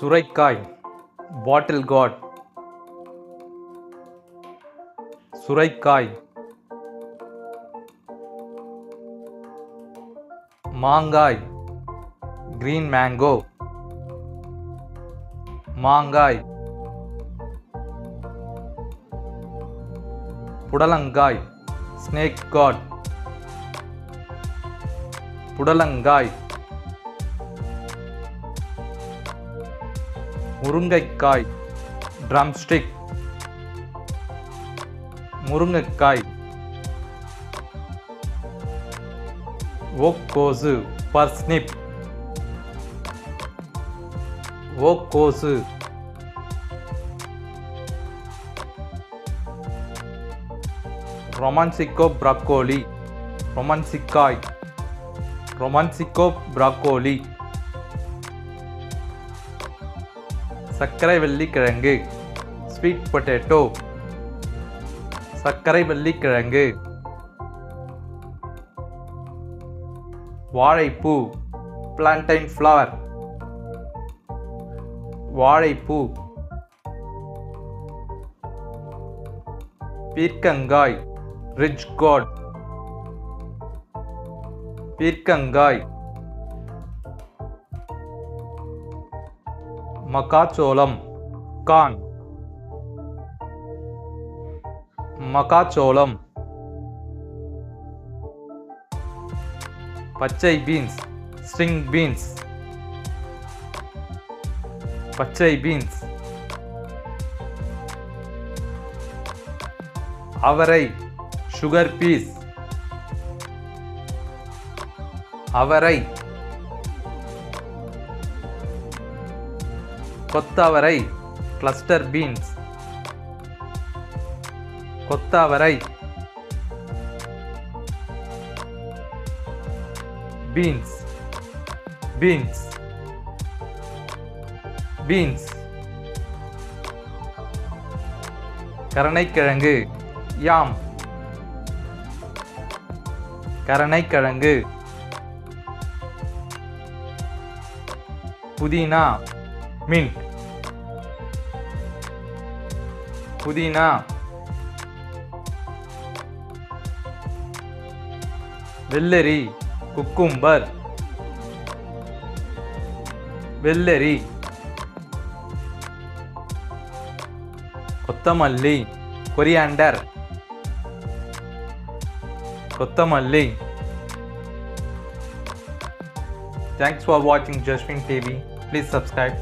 சுரைக்காய் பாட்டில் காட் சுரைக்காய் மாங்காய் கிரீன் மேங்கோ மாங்காய் புடலங்காய் ஸ்னேக் காட் புடலங்காய் முருங்கைக்காய் ட்ரம்ஸ்டிக் முருங்கைக்காய். ஓக்கோசு பர்ஸ்னிப் ஓக்கோசு. ரொமான்சிக்கோ ப்ரக்கோலி. ரொமான்சிக்காய். ரொமான்சிக்கோ ப்ராக்கோலி. சர்க்கரை வெள்ளிக்கிழங்கு. ஸ்வீட் பொட்டேட்டோ சர்க்கரை வெள்ளிக்கிழங்கு. வாழைப்பூ. பிளான்டைன் ஃப்ளவர் வாழைப்பூ. பீர்க்கங்காய். ரிச் காட் பீர்க்கங்காய். மக்காச்சோளம் கான். மக்காச்சோளம். பச்சை பீன்ஸ் ஸ்ட்ரிங் பீன்ஸ். பச்சை பீன்ஸ். அவரை சுகர் பீஸ். அவரை கொத்தவரை கிளஸ்டர் பீன்ஸ் கொத்தவரை பீன்ஸ் பீன்ஸ் பீன்ஸ் கரணைக்கிழங்கு யாம் கரணைக்கிழங்கு. புதினா. मिंट पुदीना। वेल्लेरी कुकुम्बर वेल्लेरी। कोत्तमल्ली coriander कोत्तमल्ली। Thanks for watching Jasmine TV please subscribe